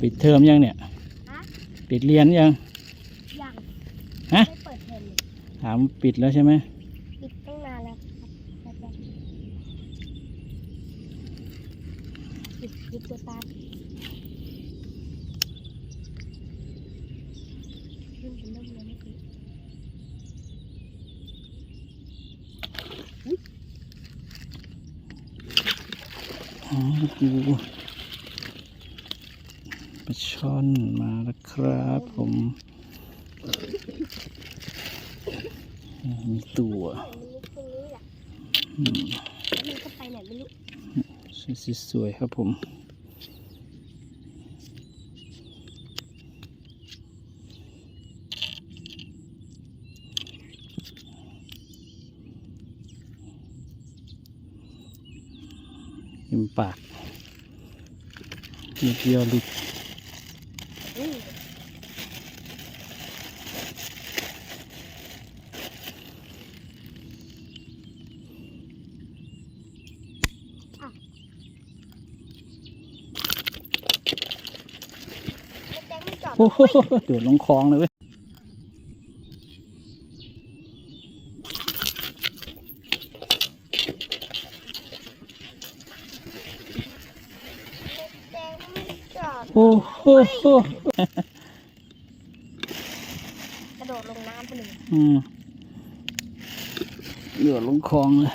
ปิดเทอมยังเนี่ยฮะปิดเรียนยัง ยังฮะ ไม่เปิดเทอมเลยถามปิดแล้วใช่ไหมปิดตั้งนานแล้วครับแต่ปิดปิดตัวตามเพิ่งจะเริ่มเลยไม่ปิดอ๋อดู ปลาช่อนมาแล้วครับผม มีตัวมันลึกตรงนี้แหละอืมแล้วมันก็ไปไหนไม่รู้สวยๆครับผมยิ้มปากนิดเดียวลุด อืม แจ้งไม่จอดโอ้โหโดดลงคลองเลยเว้ยแจ้งไม่จอดโอ้โหกระโดดลงน้ำไปเลยอืมโดดลงคลองเลย